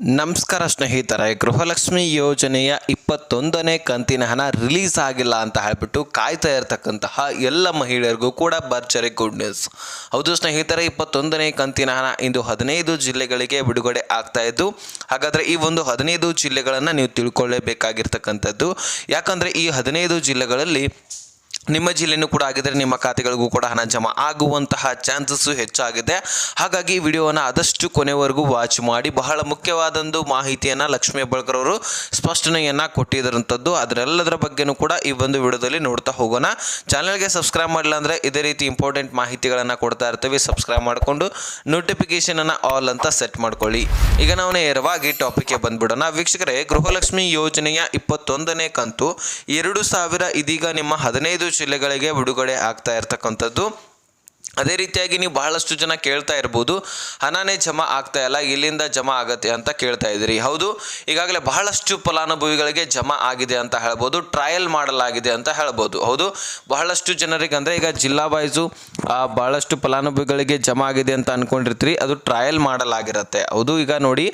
ನಮಸ್ಕಾರ ಸ್ನೇಹಿತರೆ, ಗೃಹಲಕ್ಷ್ಮಿ ಯೋಜನೆಯ ಇಪ್ಪತ್ತೊಂದನೇ ಕಂತಿನ ಹಣ ರಿಲೀಸ್ ಆಗಿಲ್ಲ ಅಂತ ಹೇಳ್ಬಿಟ್ಟು ಕಾಯ್ತಾ ಇರತಕ್ಕಂತಹ ಎಲ್ಲ ಮಹಿಳೆಯರಿಗೂ ಕೂಡ ಭರ್ಜರಿ ಗುಡ್ ನ್ಯೂಸ್. ಹೌದು ಸ್ನೇಹಿತರೆ, ಇಪ್ಪತ್ತೊಂದನೇ ಕಂತಿನ ಹಣ ಇಂದು ಹದಿನೈದು ಜಿಲ್ಲೆಗಳಿಗೆ ಬಿಡುಗಡೆ ಆಗ್ತಾ ಇದ್ದು, ಹಾಗಾದರೆ ಈ ಒಂದು ಹದಿನೈದು ಜಿಲ್ಲೆಗಳನ್ನು ನೀವು ತಿಳ್ಕೊಳ್ಳೇಬೇಕಾಗಿರ್ತಕ್ಕಂಥದ್ದು. ಯಾಕಂದರೆ ಈ ಹದಿನೈದು ಜಿಲ್ಲೆಗಳಲ್ಲಿ ನಿಮ್ಮ ಜಿಲ್ಲೆನೂ ಕೂಡ ಆಗಿದ್ರೆ ನಿಮ್ಮ ಖಾತೆಗಳಿಗೂ ಕೂಡ ಹಣ ಜಮಾ ಆಗುವಂತಹ ಚಾನ್ಸಸ್ಸು ಹೆಚ್ಚಾಗಿದೆ. ಹಾಗಾಗಿ ವಿಡಿಯೋವನ್ನು ಆದಷ್ಟು ಕೊನೆವರೆಗೂ ವಾಚ್ ಮಾಡಿ. ಬಹಳ ಮುಖ್ಯವಾದೊಂದು ಮಾಹಿತಿಯನ್ನು ಲಕ್ಷ್ಮೀ ಹೆಬ್ಬಾಳ್ಕರ್ ಅವರು ಸ್ಪಷ್ಟನೆಯನ್ನು ಕೊಟ್ಟಿದ್ದರಂಥದ್ದು ಅದರೆಲ್ಲದರ ಬಗ್ಗೆನೂ ಕೂಡ ಈ ಒಂದು ವಿಡಿಯೋದಲ್ಲಿ ನೋಡ್ತಾ ಹೋಗೋಣ. ಚಾನಲ್ಗೆ ಸಬ್ಸ್ಕ್ರೈಬ್ ಮಾಡಿಲ್ಲ ಅಂದರೆ ಇದೇ ರೀತಿ ಇಂಪಾರ್ಟೆಂಟ್ ಮಾಹಿತಿಗಳನ್ನು ಕೊಡ್ತಾ ಇರ್ತೀವಿ. ಸಬ್ಸ್ಕ್ರೈಬ್ ಮಾಡಿಕೊಂಡು ನೋಟಿಫಿಕೇಷನನ್ನು ಆಲ್ ಅಂತ ಸೆಟ್ ಮಾಡ್ಕೊಳ್ಳಿ. ಈಗ ನಾವು ನೇರವಾಗಿ ಟಾಪಿಕ್ಗೆ ಬಂದ್ಬಿಡೋಣ. ವೀಕ್ಷಕರೇ, ಗೃಹಲಕ್ಷ್ಮಿ ಯೋಜನೆಯ ಇಪ್ಪತ್ತೊಂದನೇ ಕಂತು ಎರಡು ಸಾವಿರ ಇದೀಗ ನಿಮ್ಮ ಹದಿನೈದು ಜಿಲ್ಲೆಗಳಿಗೆ ಬಿಡುಗಡೆ ಆಗ್ತಾ ಇರ್ತಕ್ಕಂಥದ್ದು. ಅದೇ ರೀತಿಯಾಗಿ ನೀವು ಬಹಳಷ್ಟು ಜನ ಕೇಳ್ತಾ ಇರ್ಬೋದು, ಹಣನೇ ಜಮಾ ಆಗ್ತಾ ಇಲ್ಲ, ಇಲ್ಲಿಂದ ಜಮಾ ಆಗತ್ತೆ ಅಂತ ಕೇಳ್ತಾ ಇದ್ದೀರಿ. ಹೌದು, ಈಗಾಗಲೇ ಬಹಳಷ್ಟು ಫಲಾನುಭವಿಗಳಿಗೆ ಜಮಾ ಆಗಿದೆ ಅಂತ ಹೇಳ್ಬೋದು, ಟ್ರಯಲ್ ಮಾಡಲಾಗಿದೆ ಅಂತ ಹೇಳ್ಬೋದು. ಹೌದು, ಬಹಳಷ್ಟು ಜನರಿಗೆ ಅಂದರೆ ಈಗ ಜಿಲ್ಲಾ ವೈಸು ಬಹಳಷ್ಟು ಫಲಾನುಭವಿಗಳಿಗೆ ಜಮಾ ಆಗಿದೆ ಅಂತ ಅನ್ಕೊಂಡಿರ್ತೀರಿ, ಅದು ಟ್ರಯಲ್ ಮಾಡಲಾಗಿರುತ್ತೆ. ಹೌದು, ಈಗ ನೋಡಿ,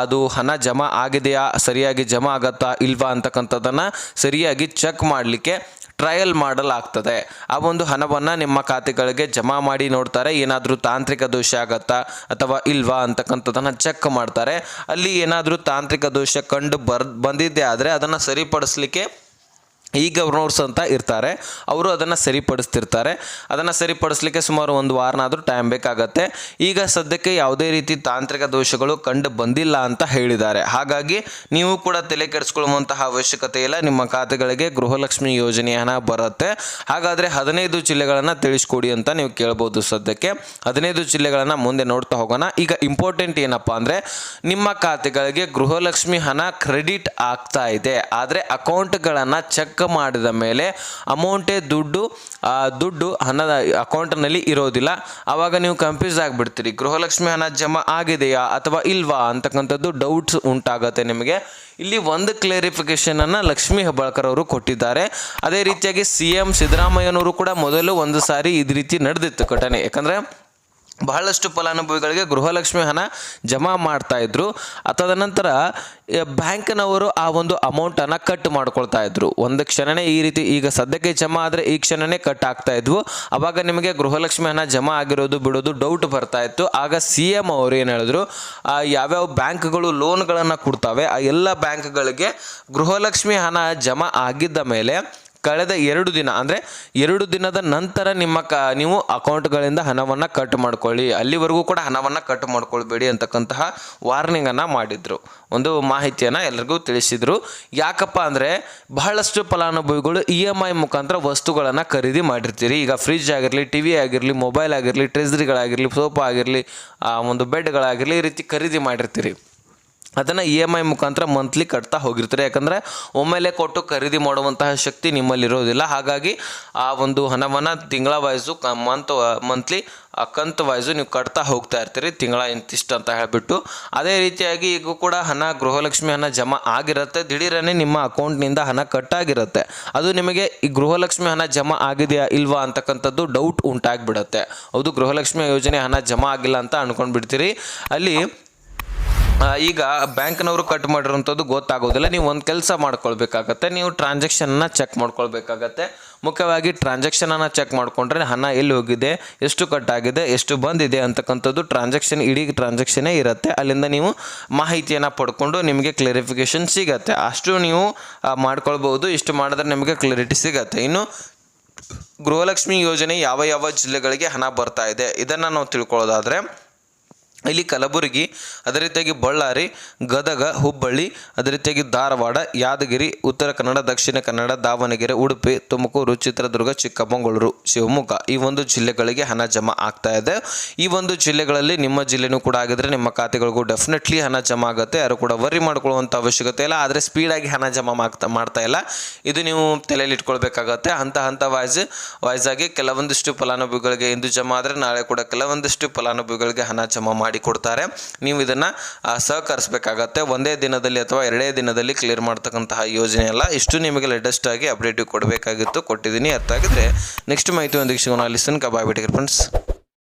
ಅದು ಹಣ ಜಮಾ ಆಗಿದೆಯಾ, ಸರಿಯಾಗಿ ಜಮಾ ಆಗತ್ತಾ ಇಲ್ವಾ ಅಂತಕ್ಕಂಥದ್ದನ್ನು ಸರಿಯಾಗಿ ಚೆಕ್ ಮಾಡಲಿಕ್ಕೆ ಟ್ರಯಲ್ ಮಾಡಲಾಗ್ತದೆ. ಆ ಒಂದು ಹಣವನ್ನು ನಿಮ್ಮ ಖಾತೆಗಳಿಗೆ ಜಮಾ ಮಾಡಿ ನೋಡ್ತಾರೆ. ಏನಾದರೂ ತಾಂತ್ರಿಕ ದೋಷ ಆಗತ್ತಾ ಅಥವಾ ಇಲ್ವಾ ಅಂತಕ್ಕಂಥದ್ದನ್ನು ಚೆಕ್ ಮಾಡ್ತಾರೆ. ಅಲ್ಲಿ ಏನಾದರೂ ತಾಂತ್ರಿಕ ದೋಷ ಕಂಡು ಬರ್, ಬಂದಿದ್ದೆ ಆದರೆ ಅದನ್ನು ಸರಿಪಡಿಸ್ಲಿಕ್ಕೆ ಈ ಗವರ್ನರ್ಸ್ ಅಂತ ಇರ್ತಾರೆ. ಅವರು ಅದನ್ನು ಸರಿಪಡಿಸ್ತಿರ್ತಾರೆ. ಅದನ್ನು ಸರಿಪಡಿಸ್ಲಿಕ್ಕೆ ಸುಮಾರು ಒಂದು ವಾರನಾದರೂ ಟೈಮ್ ಬೇಕಾಗತ್ತೆ. ಈಗ ಸದ್ಯಕ್ಕೆ ಯಾವುದೇ ರೀತಿ ತಾಂತ್ರಿಕ ದೋಷಗಳು ಕಂಡು ಬಂದಿಲ್ಲ ಅಂತ ಹೇಳಿದ್ದಾರೆ. ಹಾಗಾಗಿ ನೀವು ಕೂಡ ತಲೆ ಕೆಡಿಸ್ಕೊಳ್ಳುವಂತಹ ಅವಶ್ಯಕತೆ ಇಲ್ಲ. ನಿಮ್ಮ ಖಾತೆಗಳಿಗೆ ಗೃಹಲಕ್ಷ್ಮಿ ಯೋಜನೆ ಹಣ ಬರುತ್ತೆ. ಹಾಗಾದರೆ ಹದಿನೈದು ಜಿಲ್ಲೆಗಳನ್ನು ತಿಳಿಸ್ಕೊಡಿ ಅಂತ ನೀವು ಕೇಳ್ಬೋದು ಸದ್ಯಕ್ಕೆ. ಹದಿನೈದು ಜಿಲ್ಲೆಗಳನ್ನು ಮುಂದೆ ನೋಡ್ತಾ ಹೋಗೋಣ. ಈಗ ಇಂಪಾರ್ಟೆಂಟ್ ಏನಪ್ಪ ಅಂದರೆ ನಿಮ್ಮ ಖಾತೆಗಳಿಗೆ ಗೃಹಲಕ್ಷ್ಮಿ ಹಣ ಕ್ರೆಡಿಟ್ ಆಗ್ತಾ ಇದೆ. ಆದರೆ ಅಕೌಂಟ್ಗಳನ್ನು ಚೆಕ್ ಮಾಡಿದ ಮೇಲೆ ಅಮೌಂಟೇ ದುಡ್ಡು ದುಡ್ಡು ಹಣದ ಅಕೌಂಟ್ನಲ್ಲಿ ಇರೋದಿಲ್ಲ. ಆವಾಗ ನೀವು ಕನ್ಫ್ಯೂಸ್ ಆಗಿಬಿಡ್ತೀರಿ. ಗೃಹಲಕ್ಷ್ಮಿ ಹಣ ಜಮಾ ಆಗಿದೆಯಾ ಅಥವಾ ಇಲ್ವಾ ಅಂತಕ್ಕಂಥದ್ದು ಡೌಟ್ಸ್ ಉಂಟಾಗತ್ತೆ ನಿಮಗೆ. ಇಲ್ಲಿ ಒಂದು ಕ್ಲೇರಿಫಿಕೇಷನನ್ನು ಲಕ್ಷ್ಮಿ ಹೆಬ್ಬಾಳ್ಕರ್ ಅವರು ಕೊಟ್ಟಿದ್ದಾರೆ. ಅದೇ ರೀತಿಯಾಗಿ ಸಿ ಎಂ ಸಿದ್ದರಾಮಯ್ಯನವರು ಕೂಡ ಮೊದಲು ಒಂದು ಸಾರಿ ಇದು ರೀತಿ ನಡೆದಿತ್ತು ಘಟನೆ. ಯಾಕಂದರೆ ಬಹಳಷ್ಟು ಫಲಾನುಭವಿಗಳಿಗೆ ಗೃಹಲಕ್ಷ್ಮಿ ಹಣ ಜಮಾ ಮಾಡ್ತಾ ಇದ್ರು. ತದನಂತರ ಎ, ಬ್ಯಾಂಕ್ನವರು ಆ ಒಂದು ಅಮೌಂಟನ್ನು ಕಟ್ ಮಾಡ್ಕೊಳ್ತಾ ಇದ್ರು. ಒಂದು ಕ್ಷಣನೇ ಈ ರೀತಿ ಈಗ ಸದ್ಯಕ್ಕೆ ಜಮಾ ಆದರೆ ಈ ಕ್ಷಣನೇ ಕಟ್ ಆಗ್ತಾ ಇದ್ವು. ಅವಾಗ ನಿಮಗೆ ಗೃಹಲಕ್ಷ್ಮಿ ಹಣ ಜಮಾ ಆಗಿರೋದು ಬಿಡೋದು ಡೌಟ್ ಬರ್ತಾ ಇತ್ತು. ಆಗ ಸಿ ಎಂ ಅವರು ಏನು ಹೇಳಿದ್ರು ಯಾವ್ಯಾವ ಬ್ಯಾಂಕ್ಗಳು ಲೋನ್ಗಳನ್ನು ಕೊಡ್ತಾವೆ ಆ ಎಲ್ಲ ಬ್ಯಾಂಕ್ಗಳಿಗೆ ಗೃಹಲಕ್ಷ್ಮಿ ಹಣ ಜಮಾ ಆಗಿದ್ದ ಮೇಲೆ ಕಳೆದ ಎರಡು ದಿನ, ಅಂದರೆ ಎರಡು ದಿನದ ನಂತರ ನಿಮ್ಮ ಕ, ನೀವು ಅಕೌಂಟ್ಗಳಿಂದ ಹಣವನ್ನು ಕಟ್ ಮಾಡ್ಕೊಳ್ಳಿ. ಅಲ್ಲಿವರೆಗೂ ಕೂಡ ಹಣವನ್ನು ಕಟ್ ಮಾಡ್ಕೊಳ್ಬೇಡಿ ಅಂತಕ್ಕಂತಹ ವಾರ್ನಿಂಗನ್ನು ಮಾಡಿದರು. ಒಂದು ಮಾಹಿತಿಯನ್ನು ಎಲ್ಲರಿಗೂ ತಿಳಿಸಿದರು. ಯಾಕಪ್ಪ ಅಂದರೆ ಬಹಳಷ್ಟು ಫಲಾನುಭವಿಗಳು ಇ ಎಂ ಐ ಮುಖಾಂತರ ವಸ್ತುಗಳನ್ನು ಖರೀದಿ ಮಾಡಿರ್ತೀರಿ. ಈಗ ಫ್ರಿಜ್ ಆಗಿರಲಿ, ಟಿ ವಿ ಆಗಿರಲಿ, ಮೊಬೈಲ್ ಆಗಿರಲಿ, ಟ್ರೆಸ್ರಿಗಳಾಗಿರಲಿ, ಸೋಫಾ ಆಗಿರಲಿ ಒಂದು ಬೆಡ್ಗಳಾಗಿರಲಿ ಈ ರೀತಿ ಖರೀದಿ ಮಾಡಿರ್ತೀರಿ. ಅದನ್ನು ಇ ಎಂ ಐ ಮುಖಾಂತರ ಮಂತ್ಲಿ ಕಟ್ತಾ ಹೋಗಿರ್ತಾರೆ. ಯಾಕಂದರೆ ಒಮ್ಮೆಲೆ ಕೊಟ್ಟು ಖರೀದಿ ಮಾಡುವಂತಹ ಶಕ್ತಿ ನಿಮ್ಮಲ್ಲಿರೋದಿಲ್ಲ. ಹಾಗಾಗಿ ಆ ಒಂದು ಹಣವನ್ನು ತಿಂಗಳ ವಾಯ್ಸು ಕ ಮಂತ್ ಮಂತ್ಲಿ ಅಕಂತ ವಾಯ್ಸು ನೀವು ಕಟ್ತಾ ಹೋಗ್ತಾ ಇರ್ತೀರಿ ತಿಂಗಳ ಇಂತಿಷ್ಟು ಅಂತ ಹೇಳಿಬಿಟ್ಟು. ಅದೇ ರೀತಿಯಾಗಿ ಈಗ ಕೂಡ ಹಣ, ಗೃಹಲಕ್ಷ್ಮಿ ಹಣ ಜಮಾ ಆಗಿರುತ್ತೆ. ದಿಢೀರನೇ ನಿಮ್ಮ ಅಕೌಂಟ್ನಿಂದ ಹಣ ಕಟ್ಟಾಗಿರುತ್ತೆ. ಅದು ನಿಮಗೆ ಈ ಗೃಹಲಕ್ಷ್ಮಿ ಹಣ ಜಮಾ ಆಗಿದೆಯಾ ಇಲ್ವಾ ಅಂತಕ್ಕಂಥದ್ದು ಡೌಟ್ ಉಂಟಾಗಿಬಿಡುತ್ತೆ. ಹೌದು, ಗೃಹಲಕ್ಷ್ಮಿ ಯೋಜನೆ ಹಣ ಜಮಾ ಆಗಿಲ್ಲ ಅಂತ ಅಂದ್ಕೊಂಡ್ಬಿಡ್ತೀರಿ ಅಲ್ಲಿ ಈಗ ಬ್ಯಾಂಕ್ನವರು ಕಟ್ ಮಾಡಿರೋಂಥದ್ದು ಗೊತ್ತಾಗೋದಿಲ್ಲ. ನೀವು ಒಂದು ಕೆಲಸ ಮಾಡ್ಕೊಳ್ಬೇಕಾಗತ್ತೆ, ನೀವು ಟ್ರಾನ್ಸಾಕ್ಷನ್ನ ಚೆಕ್ ಮಾಡ್ಕೊಳ್ಬೇಕಾಗತ್ತೆ. ಮುಖ್ಯವಾಗಿ ಟ್ರಾನ್ಸಾಕ್ಷನನ್ನು ಚೆಕ್ ಮಾಡಿಕೊಂಡ್ರೆ ಹಣ ಎಲ್ಲಿ ಹೋಗಿದೆ, ಎಷ್ಟು ಕಟ್ ಆಗಿದೆ, ಎಷ್ಟು ಬಂದಿದೆ ಅಂತಕ್ಕಂಥದ್ದು ಟ್ರಾನ್ಸಾಕ್ಷನ್ ಇಡೀ ಟ್ರಾನ್ಸಾಕ್ಷನೇ ಇರುತ್ತೆ. ಅಲ್ಲಿಂದ ನೀವು ಮಾಹಿತಿಯನ್ನು ಪಡ್ಕೊಂಡು ನಿಮಗೆ ಕ್ಲಾರಿಫಿಕೇಷನ್ ಸಿಗತ್ತೆ. ಅಷ್ಟು ನೀವು ಮಾಡ್ಕೊಳ್ಬೋದು ಇಷ್ಟು ಮಾಡಿದ್ರೆ ನಿಮಗೆ ಕ್ಲಾರಿಟಿ ಸಿಗತ್ತೆ. ಇನ್ನು ಗೃಹಲಕ್ಷ್ಮಿ ಯೋಜನೆ ಯಾವ ಯಾವ ಜಿಲ್ಲೆಗಳಿಗೆ ಹಣ ಬರ್ತಾ ಇದೆ, ಇದನ್ನು ನಾವು ತಿಳ್ಕೊಳ್ಳೋದಾದರೆ ಇಲ್ಲಿ ಕಲಬುರಗಿ, ಅದೇ ರೀತಿಯಾಗಿ ಬಳ್ಳಾರಿ, ಗದಗ, ಹುಬ್ಬಳ್ಳಿ, ಅದೇ ರೀತಿಯಾಗಿ ಧಾರವಾಡ, ಯಾದಗಿರಿ, ಉತ್ತರ ಕನ್ನಡ, ದಕ್ಷಿಣ ಕನ್ನಡ, ದಾವಣಗೆರೆ, ಉಡುಪಿ, ತುಮಕೂರು, ಚಿತ್ರದುರ್ಗ, ಚಿಕ್ಕಮಗಳೂರು, ಶಿವಮೊಗ್ಗ ಈ ಒಂದು ಜಿಲ್ಲೆಗಳಿಗೆ ಹಣ ಜಮಾ ಆಗ್ತಾ ಇದೆ. ಈ ಒಂದು ಜಿಲ್ಲೆಗಳಲ್ಲಿ ನಿಮ್ಮ ಜಿಲ್ಲೆನೂ ಕೂಡ ಆಗಿದ್ರೆ ನಿಮ್ಮ ಖಾತೆಗಳಿಗೂ ಡೆಫಿನೆಟ್ಲಿ ಹಣ ಜಮಾ ಆಗುತ್ತೆ. ಯಾರು ಕೂಡ ವರಿ ಮಾಡ್ಕೊಳ್ಳುವಂಥ ಅವಶ್ಯಕತೆ ಇಲ್ಲ. ಆದರೆ ಸ್ಪೀಡಾಗಿ ಹಣ ಜಮಾ ಮಾಡ್ತಾ ಮಾಡ್ತಾ ಇಲ್ಲ. ಇದು ನೀವು ತಲೆಯಲ್ಲಿ ಇಟ್ಕೊಳ್ಬೇಕಾಗತ್ತೆ. ಹಂತ ಹಂತ ವಾಯ್ಸ್ ಆಗಿ ಕೆಲವೊಂದಿಷ್ಟು ಫಲಾನುಭವಿಗಳಿಗೆ ಇಂದು ಜಮಾ ಆದರೆ ನಾಳೆ ಕೂಡ ಕೆಲವೊಂದಿಷ್ಟು ಫಲಾನುಭವಿಗಳಿಗೆ ಹಣ ಜಮಾ ಕೊಡ್ತಾರೆ ನೀವು ಇದನ್ನು ಸಹಕರಿಸಬೇಕಾಗತ್ತೆ. ಒಂದೇ ದಿನದಲ್ಲಿ ಅಥವಾ ಎರಡೇ ದಿನದಲ್ಲಿ ಕ್ಲಿಯರ್ ಮಾಡ್ತಕ್ಕಂತಹ ಯೋಜನೆ ಅಲ್ಲ. ಇಷ್ಟು ನಿಮಗೆ ಲೇಟೆಸ್ಟ್ ಆಗಿ ಅಪ್ಡೇಟ್ ಕೊಡಬೇಕಾಗಿತ್ತು. ಕೊಟ್ಟಿದ್ದೀನಿ. ಅರ್ಥ ಆಗಿದ್ರೆ ನೆಕ್ಸ್ಟ್ ಮಾಹಿತಿ ಒಂದು ಸಿಗೋಣ. Listen ಕಬಾಯ್ ಬಿಟ್ಟಿಗೆ friends